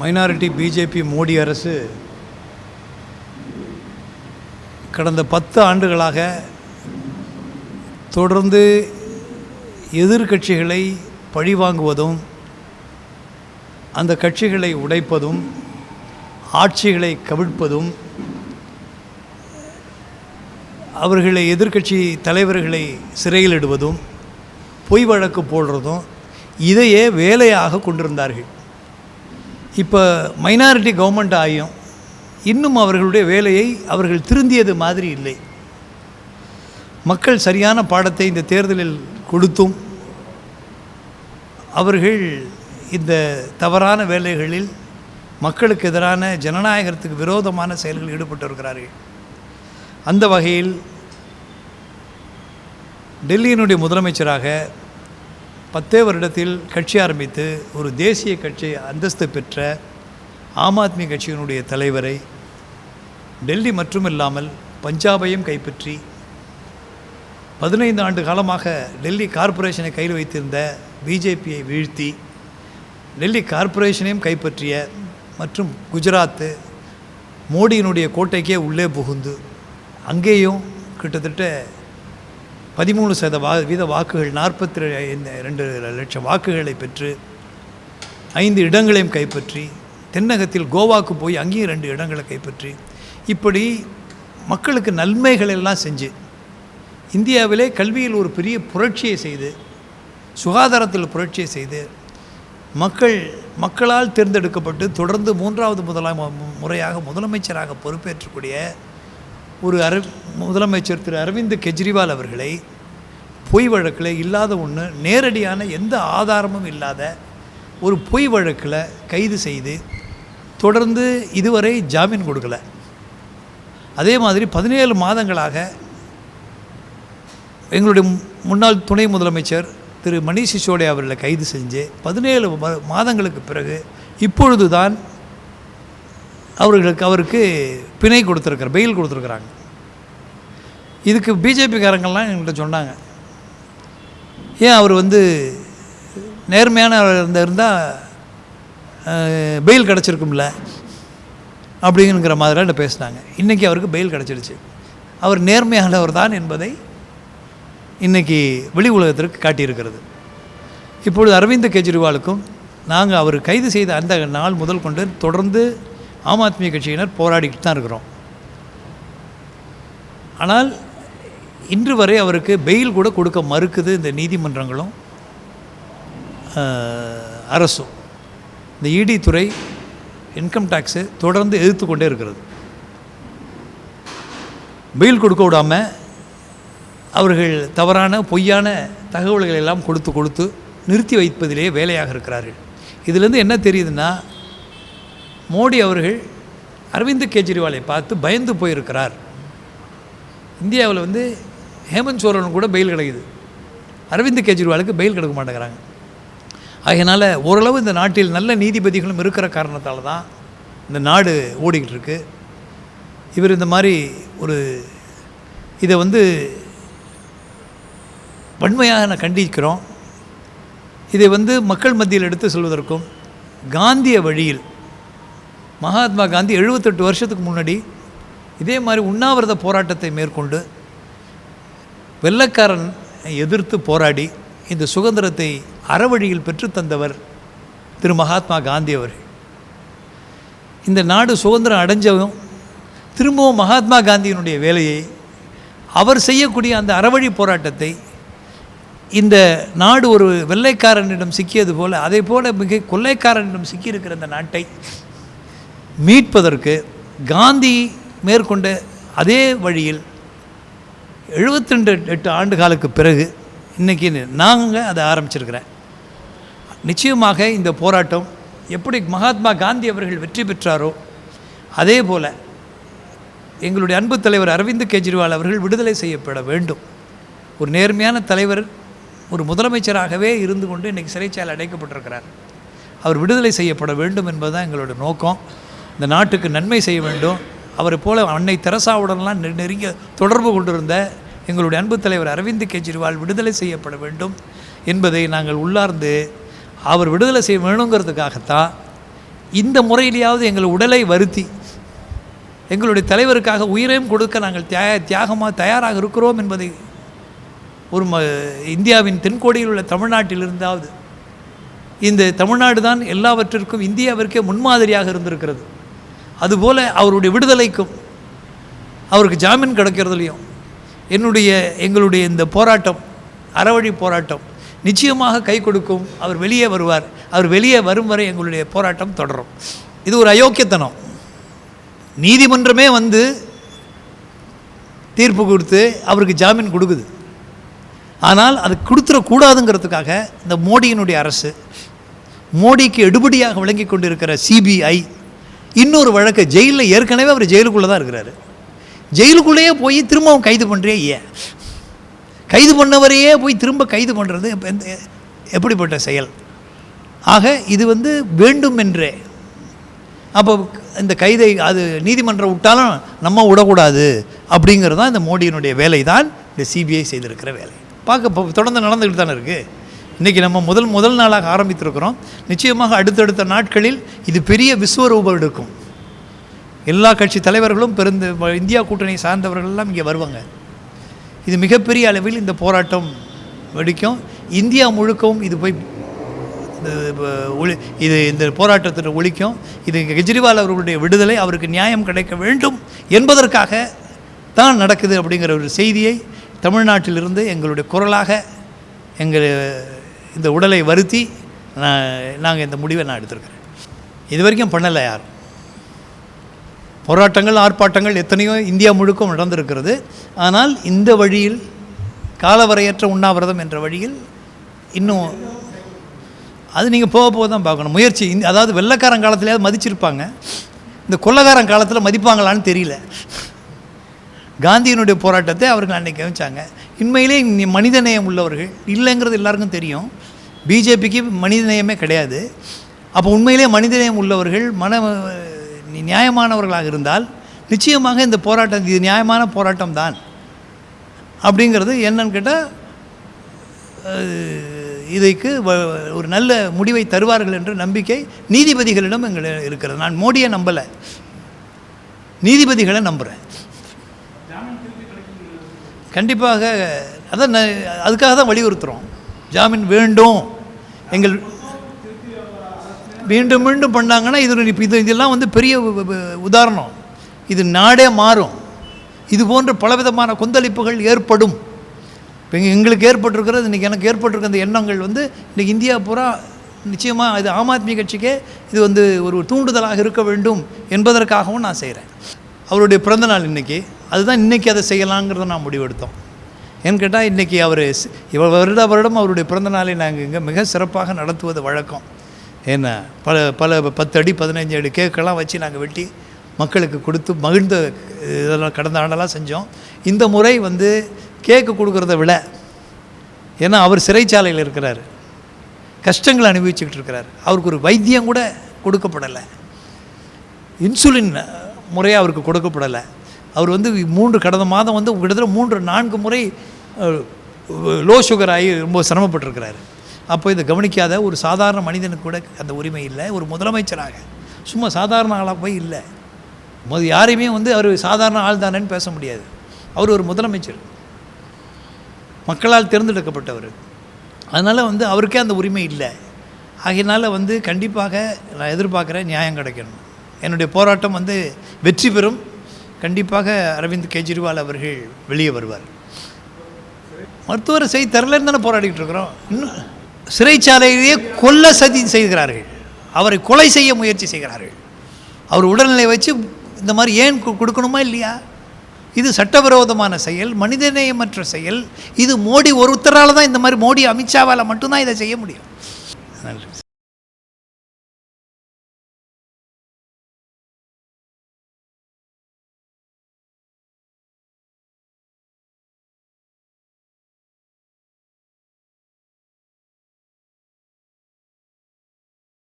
Minority BJP Modi அரசு கடந்த பத்து ஆண்டுகளாக தொடர்ந்து எதிர்க்கட்சிகளை பழிவாங்குவதும் அந்த கட்சிகளை உடைப்பதும் ஆட்சிகளை கவிழ்ப்பதும் அவர்களை எதிர்க்கட்சி தலைவர்களை சிறையிலிடுவதும் பொய் வழக்கு போடுறதும் இதையே வேலையாக கொண்டிருந்தார்கள். இப்போ மைனாரிட்டி கவர்மெண்ட் ஆகியும் இன்னும் அவர்களுடைய வேலையை அவர்கள் திருந்தியது மாதிரி இல்லை. மக்கள் சரியான பாடத்தை இந்த தேர்தலில் கொடுத்தும் அவர்கள் இந்த தவறான வேலைகளில் மக்களுக்கு எதிரான ஜனநாயகத்துக்கு விரோதமான செயல்களில் ஈடுபட்டு இருக்கிறார்கள் அந்த வகையில் டெல்லியினுடைய முதலமைச்சராக பத்தே வருடத்தில் கட்சி ஆரம்பித்து ஒரு தேசிய கட்சி அந்தஸ்து பெற்ற ஆம் ஆத்மி கட்சியினுடைய தலைவரை டெல்லி மட்டுமில்லாமல் பஞ்சாபையும் கைப்பற்றி பதினைந்து ஆண்டு காலமாக டெல்லி கார்ப்பரேஷனை கையில் வைத்திருந்த பிஜேபியை வீழ்த்தி டெல்லி கார்ப்பரேஷனையும் கைப்பற்றிய மற்றும் குஜராத்து மோடியினுடைய கோட்டைக்கே உள்ளே புகுந்து அங்கேயும் கிட்டத்தட்ட பதிமூணு சத வா வீத வாக்குகள் நாற்பத்தி ரெண்டு லட்சம் வாக்குகளை பெற்று ஐந்து இடங்களையும் கைப்பற்றி தென்னகத்தில் கோவாக்கு போய் அங்கேயும் ரெண்டு இடங்களை கைப்பற்றி இப்படி மக்களுக்கு நன்மைகள் எல்லாம் செஞ்சு இந்தியாவிலே கல்வியில் ஒரு பெரிய புரட்சியை செய்து சுகாதாரத்தில் புரட்சியை செய்து மக்கள் மக்களால் தேர்ந்தெடுக்கப்பட்டு தொடர்ந்து மூன்றாவது முதலாம் முறையாக முதலமைச்சராக பொறுப்பேற்றக்கூடிய ஒரு அர முதலமைச்சர் திரு அரவிந்த் கெஜ்ரிவால் அவர்களை பொய் வழக்கில் இல்லாத ஒன்று நேரடியான எந்த ஆதாரமும் இல்லாத ஒரு பொய் வழக்கில் கைது செய்து தொடர்ந்து இதுவரை ஜாமீன் கொடுக்கல. அதே மாதிரி பதினேழு மாதங்களாக எங்களுடைய முன்னாள் துணை முதலமைச்சர் திரு மணீஷ் சிசோடியா அவர்களை கைது செஞ்சு பதினேழு மாதங்களுக்கு பிறகு இப்பொழுது தான் அவர்களுக்கு அவருக்கு பிணை கொடுத்துருக்குற பெயில் கொடுத்துருக்குறாங்க. இதுக்கு பிஜேபிக்காரங்கள்லாம் எங்கள்கிட்ட சொன்னாங்க. ஏன் அவர் வந்து நேர்மையான இருந்தால் பெயில் கிடச்சிருக்கும்ல அப்படிங்கிற மாதிரிலாம் பேசினாங்க. இன்றைக்கி அவருக்கு பெயில் கிடச்சிருச்சு. அவர் நேர்மையானவர் தான் என்பதை இன்றைக்கி வெளி உலகத்திற்கு காட்டியிருக்கிறது. இப்பொழுது அரவிந்த் கெஜ்ரிவாலுக்கும் நாங்கள் அவர் கைது செய்த அந்த நாள் முதல் கொண்டு தொடர்ந்து ஆம் ஆத்மி கட்சியினர் போராடிக்கிட்டு தான் இருக்கிறோம். ஆனால் இன்று வரை அவருக்கு பெயில் கூட கொடுக்க மறுக்குது இந்த நீதிமன்றங்களும் அரசும். இந்த இடி துறை இன்கம் டேக்ஸு தொடர்ந்து எதிர்த்து கொண்டே இருக்கிறது. பெயில் கொடுக்க விடாமல் அவர்கள் தவறான பொய்யான தகவல்களை எல்லாம் கொடுத்து கொடுத்து நிறுத்தி வைப்பதிலே வேலையாக இருக்கிறார்கள். இதிலேருந்து என்ன தெரியுதுன்னா மோடி அவர்கள் அரவிந்த் கெஜ்ரிவாலை பார்த்து பயந்து போயிருக்கிறார். இந்தியாவில் வந்து ஹேமந்த் சோரன் கூட பெயில் கிடைக்குது. அரவிந்த் கெஜ்ரிவாலுக்கு பெயில் கிடைக்க மாட்டேங்கிறாங்க. ஆகையினால் ஓரளவு இந்த நாட்டில் நல்ல நீதிபதிகளும் இருக்கிற காரணத்தால் தான் இந்த நாடு ஓடிக்கிட்டு இருக்கு. இவர் இந்த மாதிரி ஒரு இதை வந்து வன்மையாக நான் கண்டிக்கிறோம். இதை வந்து மக்கள் மத்தியில் எடுத்து சொல்வதற்கும் காந்திய வழியில் மகாத்மா காந்தி எழுபத்தெட்டு வருஷத்துக்கு முன்னாடி இதே மாதிரி உண்ணாவிரத போராட்டத்தை மேற்கொண்டு வெள்ளைக்காரன் எதிர்த்து போராடி இந்த சுதந்திரத்தை அறவழியில் பெற்றுத்தந்தவர் திரு மகாத்மா காந்தி அவர்கள். இந்த நாடு சுதந்திரம் அடைஞ்சவும் திரும்பவும் மகாத்மா காந்தியினுடைய வேலையை அவர் செய்யக்கூடிய அந்த அறவழி போராட்டத்தை இந்த நாடு ஒரு வெள்ளைக்காரனிடம் சிக்கியது போல் அதே போல மிக கொள்ளைக்காரனிடம் சிக்கியிருக்கிற இந்த நாட்டை மீட்பதற்கு காந்தி மேற்கொண்ட அதே வழியில் 72 எட்டு ஆண்டு காலுக்கு பிறகு இன்றைக்கி நாங்கள் அதை ஆரம்பிச்சிருக்கிறேன். நிச்சயமாக இந்த போராட்டம் எப்படி மகாத்மா காந்தி அவர்கள் வெற்றி பெற்றாரோ அதே போல் எங்களுடைய அன்பு தலைவர் அரவிந்த் கெஜ்ரிவால் அவர்கள் விடுதலை செய்யப்பட வேண்டும். ஒரு நேர்மையான தலைவர் ஒரு முதலமைச்சராகவே இருந்து கொண்டு இன்றைக்கி சிறைச்சாலை அடைக்கப்பட்டிருக்கிறார். அவர் விடுதலை செய்யப்பட வேண்டும் என்பதுதான் எங்களோட நோக்கம். இந்த நாட்டுக்கு நன்மை செய்ய வேண்டும். அவரை போல அன்னை தெரசாவுடன்லாம் நெ- நெருங்கிய தொடர்பு கொண்டிருந்த எங்களுடைய அன்பு தலைவர் அரவிந்த் கெஜ்ரிவால் விடுதலை செய்யப்பட வேண்டும் என்பதை நாங்கள் உள்ளார்ந்து அவர் விடுதலை செய்ய வேணுங்கிறதுக்காகத்தான் இந்த முறையிலேயாவது எங்கள் உடலை வருத்தி எங்களுடைய தலைவருக்காக உயிரையும் கொடுக்க நாங்கள் தியாக தியாகமாக தயாராக இருக்கிறோம் என்பதை ஒரு ம இந்தியாவின் தென்கோடியில் உள்ள தமிழ்நாட்டில் இருந்தாவது இந்த தமிழ்நாடு தான் எல்லாவற்றிற்கும் இந்தியாவிற்கே முன்மாதிரியாக இருந்திருக்கிறது. அதுபோல் அவருடைய விடுதலைக்கும் அவருக்கு ஜாமீன் கிடைக்கிறதுலையும் என்னுடைய எங்களுடைய இந்த போராட்டம் அறவழி போராட்டம் நிச்சயமாக கை கொடுக்கும். அவர் வெளியே வருவார். அவர் வெளியே வரும் வரை எங்களுடைய போராட்டம் தொடரும். இது ஒரு அயோக்கியத்தனம். நீதிமன்றமே வந்து தீர்ப்பு கொடுத்து அவருக்கு ஜாமீன் கொடுக்குது. ஆனால் அது கொடுத்துடக்கூடாதுங்கிறதுக்காக இந்த மோடியினுடைய அரசு மோடிக்கு எடுபடியாக விளங்கி கொண்டிருக்கிற சிபிஐ இன்னொரு வழக்கு ஜெயிலில் ஏற்கனவே அவர் ஜெயிலுக்குள்ளே தான் இருக்கிறாரு. ஜெயிலுக்குள்ளேயே போய் திரும்ப அவன் கைது பண்ணுறே ஏன்? கைது பண்ணவரையே போய் திரும்ப கைது பண்ணுறது எப்படிப்பட்ட செயல்? ஆக இது வந்து வேண்டும் என்றே அப்போ இந்த கைதை அது நீதிமன்றம் விட்டாலும் நம்ம விடக்கூடாது அப்படிங்கிறது தான் இந்த மோடியினுடைய வேலை தான் இந்த சிபிஐ செய்திருக்கிற வேலை. பார்க்க இப்போ தொடர்ந்து நடந்துக்கிட்டு தானே இருக்குது இன்றைக்கி நம்ம முதல் முதல் நாளாக ஆரம்பித்திருக்கிறோம். நிச்சயமாக அடுத்தடுத்த நாட்களில் இது பெரிய விஸ்வரூபம் எடுக்கும். எல்லா கட்சி தலைவர்களும் பெருந்த இந்தியா கூட்டணி சார்ந்தவர்கள் எல்லாம் இங்கே வருவாங்க. இது மிகப்பெரிய அளவில் இந்த போராட்டம் வெடிக்கும். இந்தியா முழுக்கவும் இது போய் இந்த ஒளி இது இந்த போராட்டத்தில் ஒழிக்கும். இது கெஜ்ரிவால் அவர்களுடைய விடுதலை அவருக்கு நியாயம் கிடைக்க வேண்டும் என்பதற்காக தான் நடக்குது அப்படிங்கிற ஒரு செய்தியை தமிழ்நாட்டிலிருந்து எங்களுடைய குரலாக எங்கள் இந்த உடலை வருத்தி நான் நாங்கள் இந்த முடிவை நான் எடுத்திருக்கிறேன். இது வரைக்கும் பண்ணலை யாரும். போராட்டங்கள் ஆர்ப்பாட்டங்கள் எத்தனையோ இந்தியா முழுக்கும் நடந்திருக்கிறது. ஆனால் இந்த வழியில் காலவரையற்ற உண்ணாவிரதம் என்ற வழியில் இன்னும் அது நீங்கள் போக போக தான் பார்க்கணும். முயற்சி இந்த அதாவது வெள்ளைக்காரன் காலத்திலேயாவது மதிச்சிருப்பாங்க. இந்த கொள்ளக்காரன் காலத்தில் மதிப்பாங்களான்னு தெரியல. காந்தியினுடைய போராட்டத்தை அவர்கள் அன்னைக்கு கவனிச்சாங்க. உண்மையிலே மனிதநேயம் உள்ளவர்கள் இல்லைங்கிறது எல்லாருக்கும் தெரியும். பிஜேபிக்கு மனிதநேயமே கிடையாது. அப்போ உண்மையிலே மனிதநேயம் உள்ளவர்கள் மன நியாயமானவர்களாக இருந்தால் நிச்சயமாக இந்த போராட்டம் இது நியாயமான போராட்டம் தான். அப்படிங்கிறது என்னன்னு கேட்டால் இதைக்கு வ- ஒரு நல்ல முடிவை தருவார்கள் என்ற நம்பிக்கை நீதிபதிகளிடம் எங்கள் இருக்கிறது. நான் மோடியை நம்பலை. நீதிபதிகளை நம்புகிறேன் கண்டிப்பாக அதான் அதுக்காக தான் வலியுறுத்துகிறோம் ஜாமீன் வேண்டும். எங்கள் மீண்டும் மீண்டும் பண்ணாங்கன்னா இது இப்போ இது இதெல்லாம் வந்து பெரிய உதாரணம். இது நாடே மாறும். இது போன்ற பலவிதமான கொந்தளிப்புகள் ஏற்படும். இப்போ எங்களுக்கு ஏற்பட்டிருக்கிறது இன்றைக்கி எனக்கு ஏற்பட்டிருக்க அந்த எண்ணங்கள் வந்து இன்றைக்கி இந்தியா பூரா நிச்சயமாக இது ஆம் ஆத்மி கட்சிக்கே இது வந்து ஒரு தூண்டுதலாக இருக்க வேண்டும் என்பதற்காகவும் நான் செய்கிறேன் அவருடைய பிறந்தநாள் இன்றைக்கி அதுதான் இன்றைக்கி அதை செய்யலாங்கிறத நான் முடிவெடுத்தோம். ஏன்னு கேட்டால் இன்றைக்கி அவர் இவ வருட வருடம் அவருடைய பிறந்தநாளை நாங்கள் இங்கே மிக சிறப்பாக நடத்துவது வழக்கம். ஏன்னா பல பல பத்து அடி பதினஞ்சு அடி கேக்கெல்லாம் வச்சு நாங்கள் வெட்டி மக்களுக்கு கொடுத்து மகிழ்ந்த இதெல்லாம் கடந்த ஆண்டெல்லாம் செஞ்சோம். இந்த முறை வந்து கேக்கு கொடுக்குறத விட ஏன்னா அவர் சிறைச்சாலையில் இருக்கிறார். கஷ்டங்களை அனுபவிச்சுக்கிட்டு இருக்கிறார். அவருக்கு ஒரு வைத்தியம் கூட கொடுக்கப்படலை. இன்சுலின் முறையாக அவருக்கு கொடுக்கப்படலை. அவர் வந்து மூன்று கடந்த மாதம் வந்து கிட்டத்தட்ட மூன்று நான்கு முறை லோ சுகர் ஆகி ரொம்ப சிரமப்பட்டிருக்கிறாரு. அப்போ இதை கவனிக்காத ஒரு சாதாரண மனிதனுக்கு கூட அந்த உரிமை இல்லை. ஒரு முதலமைச்சராக சும்மா சாதாரண ஆளாக போய் இல்லை. முத யாரையுமே வந்து அவர் சாதாரண ஆள் தானேன்னு பேச முடியாது. அவர் ஒரு முதலமைச்சர். மக்களால் தேர்ந்தெடுக்கப்பட்டவர். அதனால் வந்து அவருக்கே அந்த உரிமை இல்லை. ஆகையினால் வந்து கண்டிப்பாக நான் எதிர்பார்க்குறேன் நியாயம் கிடைக்கணும். என்னுடைய போராட்டம் வந்து வெற்றி பெறும். கண்டிப்பாக அரவிந்த் கெஜ்ரிவால் அவர்கள் வெளியே வருவார். மருத்துவரை செய்தி தரலன்னு தானே போராடிக்கிட்டு இருக்கிறோம். இன்னும் சிறைச்சாலையிலேயே கொல்ல சதி செய்கிறார்கள். அவரை கொலை செய்ய முயற்சி செய்கிறார்கள். அவர் உடல்நிலை வச்சு இந்த மாதிரி ஏன் கு- கொடுக்கணுமா இல்லையா? இது சட்டவிரோதமான செயல் மனிதநேயமற்ற செயல். இது மோடி ஒருத்தரால் தான் இந்த மாதிரி மோடி அமித்ஷாவால் மட்டும்தான் இதை செய்ய முடியும். நன்றி.